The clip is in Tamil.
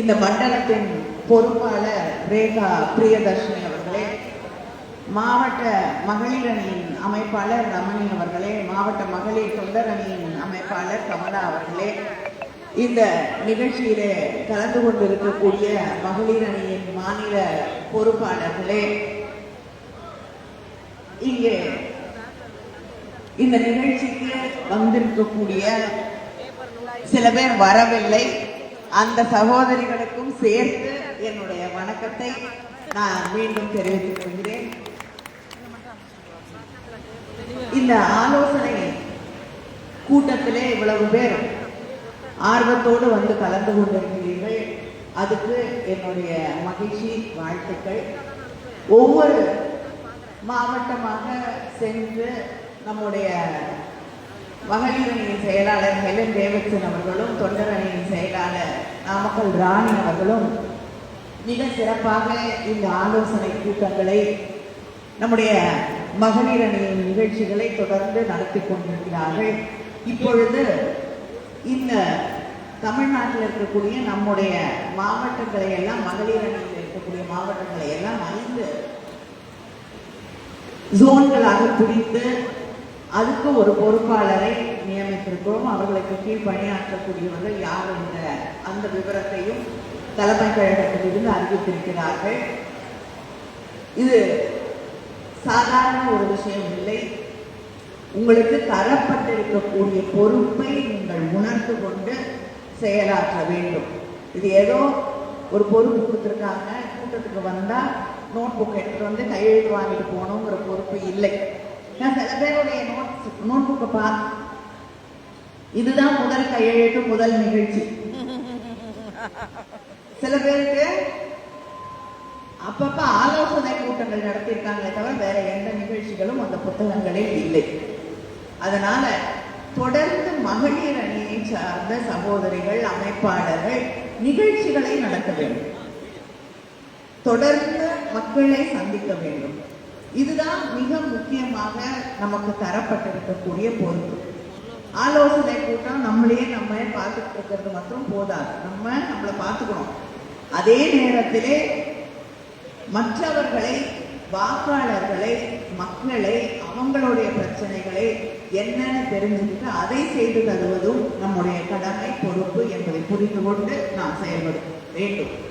இந்த மண்டலத்தின் பொறுப்பாளர் ரேகா பிரியதர்ஷினி அவர்களே மாவட்ட மகளிர் அணியின் அமைப்பாளர் ரமணி அவர்களே மாவட்ட மகளிர் தொண்டர் அணியின் அமைப்பாளர் கமலா அவர்களே இந்த நிகழ்ச்சியிலே கலந்து கொண்டிருக்கக்கூடிய மகளிர் அணியின் மாநில பொறுப்பாளர்களே இங்கே இந்த நிகழ்ச்சிக்கு வந்திருக்கக்கூடிய சில பேர் வரவில்லை. அந்த சகோதரிகளுக்கும் சேர்த்து என்னுடைய வணக்கத்தை நான் மீண்டும் தெரிவித்துக் கொள்கிறேன். இந்த ஆலோசனை கூட்டத்திலே இவ்வளவு பேர் ஆர்வத்தோடு வந்து கலந்து கொண்டிருக்கிறீர்கள். அதுக்கு என்னுடைய மகிழ்ச்சி வாழ்த்துக்கள். ஒவ்வொரு மாவட்டமாக சென்று நம்முடைய மகளிரணியின் செயலாளர் ஹெலன் தேவச்சன் அவர்களும் தொண்டரணியின் செயலாளர் நாமக்கல் ராணி அவர்களும் மிக சிறப்பாக இந்த ஆலோசனை கூட்டங்களை நம்முடைய மகளிர் அணியின் நிகழ்ச்சிகளை தொடர்ந்து நடத்தி கொண்டிருக்கிறார்கள். இப்பொழுது இந்த தமிழ்நாட்டில் இருக்கக்கூடிய நம்முடைய மாவட்டங்களை எல்லாம் மகளிர் அணியில் இருக்கக்கூடிய மாவட்டங்களை எல்லாம் ஐந்து ஜோன்களாக பிரித்து அதுக்கு ஒரு பொறுப்பாளரை நியமித்திருக்கிறோம். அவர்களுக்கு கீழ் பணியாற்றக்கூடியவர்கள் யார் என்ற அந்த விவரத்தையும் தலைமை கழகத்திலிருந்து அறிவித்திருக்கிறார்கள். இது சாதாரண ஒரு விஷயம் இல்லை. உங்களுக்கு தரப்பட்டிருக்கக்கூடிய பொறுப்பை நீங்கள் உணர்ந்து கொண்டு செயலாற்ற வேண்டும். இது ஏதோ ஒரு பொறுப்பு கொடுத்துருக்காங்க. கூட்டத்துக்கு வந்தால் நோட் புக் எடுத்துட்டு வந்து கையெழுத்து வாங்கிட்டு போகணுங்கிற பொறுப்பு இல்லை. நான் சில பேருடைய நோட் நோட் புக்கை பார்த்து இதுதான் முதல் கையெழுத்து முதல் நிகழ்ச்சி. சில பேருக்கு அப்பப்ப ஆலோசனை கூட்டங்கள் நடத்தியிருக்காங்களே தவிர வேற எந்த நிகழ்ச்சிகளும் அந்த புத்தகங்களில் இல்லை. அதனால தொடர்ந்து மகளிர் அணியை சார்ந்த சகோதரிகள் அமைப்பாளர்கள் நிகழ்ச்சிகளை நடத்த வேண்டும். தொடர்ந்து மக்களை சந்திக்க வேண்டும். இதுதான் மிக முக்கியமாக நமக்கு தரப்பட்டிருக்கக்கூடிய பொறுப்பு. ஆலோசனை கூட்டம் நம்மளையே நம்ம பார்த்துட்டு இருக்கிறது மட்டும் போதாது. நம்ம நம்மளை பார்த்துக்கணும். அதே நேரத்திலே மற்றவர்களை வாக்காளர்களை மக்களை அவங்களுடைய பிரச்சனைகளை என்னன்னு தெரிஞ்சுக்கிட்டு அதை செய்து தருவதும் நம்முடைய கடமை பொறுப்பு என்பதை புரிந்து கொண்டு நாம் செயல்பட வேண்டும்.